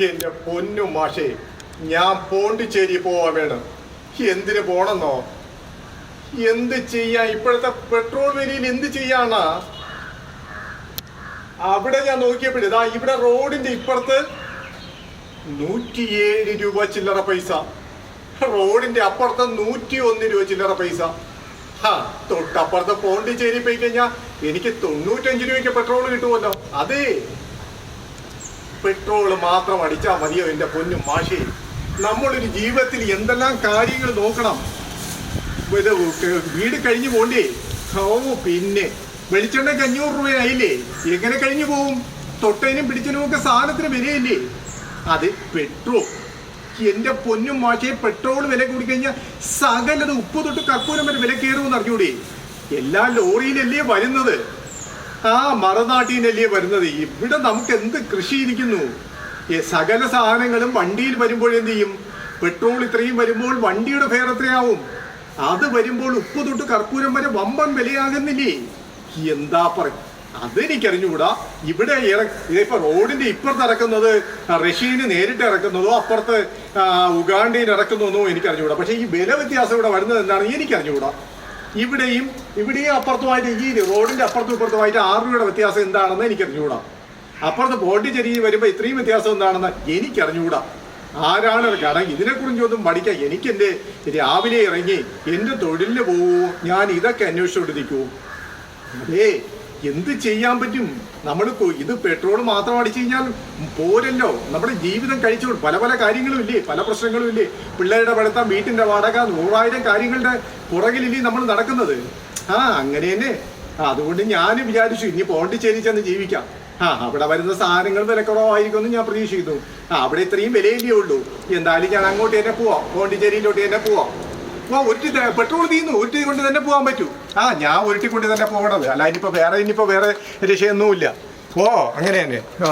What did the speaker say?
എന്റെ പൊന്നു മാഷേ ഞാൻ പോണ്ടിച്ചേരി പോവാ വേണം. എന്തിന് പോണെന്നോ? എന്ത് ചെയ്യാ ഇപ്പോഴത്തെ പെട്രോൾ വിലയിൽ എന്ത് ചെയ്യാനാ? അവിടെ ഞാൻ നോക്കിയപ്പോഴേ ഇതാ ഇവിടെ റോഡിന്റെ ഇപ്പുറത്ത് നൂറ്റിയേഴ് രൂപ ചില്ലറ പൈസ. റോഡിന്റെ അപ്പുറത്ത് നൂറ്റി ഒന്ന് രൂപ ചില്ലറ പൈസ. ഹാ തൊട്ടപ്പുറത്ത് പോണ്ടിച്ചേരി പോയി കഴിഞ്ഞാൽ എനിക്ക് തൊണ്ണൂറ്റഞ്ച് രൂപയ്ക്ക് പെട്രോൾ കിട്ടുമല്ലോ. അതേ. പെട്രോൾ മാത്രം അടിച്ചാൽ മതിയോ എന്റെ പൊന്നും മാഷേ? നമ്മളൊരു ജീവിതത്തിൽ എന്തെല്ലാം കാര്യങ്ങൾ നോക്കണം? ഇത് വീട് കഴിഞ്ഞു പോണ്ടേ? ഓ പിന്നെ. വെളിച്ചെണ്ണയ്ക്ക് അഞ്ഞൂറ് രൂപയായില്ലേ? എങ്ങനെ കഴിഞ്ഞു പോവും? തൊട്ടതിനും പിടിച്ചതിനും ഒക്കെ സാധനത്തിന് വിലയില്ലേ? അത് പെട്രോൾ എന്റെ പൊന്നും മാഷേ പെട്രോൾ വില കൂടി കഴിഞ്ഞാൽ സകലത് ഉപ്പ് തൊട്ട് കർപ്പൂരം വരെ വില കയറുമെന്ന് അറിഞ്ഞൂടെ? എല്ലാ ലോറിയിലല്ലേ വരുന്നത്? ആ മറുനാട്ടീനല്ലേ വരുന്നത്? ഇവിടെ നമുക്ക് എന്ത് കൃഷി ഇരിക്കുന്നു സകല സാധനങ്ങളും വണ്ടിയിൽ വരുമ്പോൾ എന്ത് ചെയ്യും? പെട്രോൾ ഇത്രയും വരുമ്പോൾ വണ്ടിയുടെ ഫെയർ എത്രയാവും? അത് വരുമ്പോൾ ഉപ്പ് തൊട്ട് കർപ്പൂരം വരെ വമ്പൻ വിലയാകുന്നില്ലേ? എന്താ പറയും അതെനിക്കറിഞ്ഞുകൂടാ. ഇവിടെ ഇപ്പൊ റോഡിന്റെ ഇപ്പുറത്ത് ഇറക്കുന്നത് റഷ്യന് നേരിട്ട് ഇറക്കുന്നതോ അപ്പുറത്ത് ഉഗാണ്ടയിൽ ഇറക്കുന്നതോ എനിക്കറിഞ്ഞുകൂടാ പക്ഷേ ഈ വില വ്യത്യാസം ഇവിടെ വരുന്നത് എന്താണെന്ന് എനിക്കറിഞ്ഞുകൂടാ. ഇവിടെയും ഇവിടെയും അപ്പുറത്തുമായിട്ട് ഈ റോഡിന്റെ അപ്പുറത്തും ഇപ്പുറത്തുമായിട്ട് ആറ് രൂപയുടെ വ്യത്യാസം എന്താണെന്ന് എനിക്ക് അറിഞ്ഞുകൂടാ അപ്പുറത്ത് പോണ്ടിച്ചേരി വരുമ്പോൾ ഇത്രയും വ്യത്യാസം എന്താണെന്ന് എനിക്ക് അറിഞ്ഞുകൂടാ ആരാണ് കാരണം ഇതിനെക്കുറിച്ചൊന്നും പഠിക്കാൻ എനിക്ക് രാവിലെ ഇറങ്ങി എന്റെ തൊഴിലിന് പോവൂ ഞാൻ ഇതൊക്കെ അന്വേഷിച്ചുകൊണ്ടിരിക്കൂ അതേ എന്ത് ചെയ്യാൻ പറ്റും? നമ്മൾ ഇത് പെട്രോൾ മാത്രം അടിച്ചു കഴിഞ്ഞാൽ പോരല്ലോ. നമ്മുടെ ജീവിതം കഴിച്ചു പല പല കാര്യങ്ങളും ഇല്ലേ? പല പ്രശ്നങ്ങളും ഇല്ലേ? പിള്ളേരുടെ പഠിത്തം വീട്ടിന്റെ വാടക നൂറായിരം കാര്യങ്ങളുടെ പുറകിലില്ലേ നമ്മൾ നടക്കുന്നത്. ആ അങ്ങനെ തന്നെ. അതുകൊണ്ട് ഞാൻ വിചാരിച്ചു ഇനി പോണ്ടിച്ചേരി ചെന്ന് ജീവിക്കാം. ആ അവിടെ വരുന്ന സാധനങ്ങൾ വിലക്കുറവായിരിക്കുമെന്ന് ഞാൻ പ്രതീക്ഷിക്കുന്നു. ആ അവിടെ ഇത്രയും വിലയില്ലേ ഉള്ളൂ. എന്തായാലും ഞാൻ അങ്ങോട്ട് തന്നെ പോവാം. പോണ്ടിച്ചേരിയിലോട്ട് തന്നെ പോവാം. ഓ ഉരുട്ടി പെട്രോൾ തീർന്നു ഉരുട്ടി കൊണ്ട് തന്നെ പോകാൻ പറ്റൂ. ആ ഞാൻ ഉരുട്ടി കൊണ്ട് തന്നെ പോകണത്. അല്ല ഇനിയിപ്പോ വേറെ ഇനിയിപ്പോ വേറെ രക്ഷയൊന്നുമില്ല. ഓ അങ്ങനെ തന്നെ. ഓ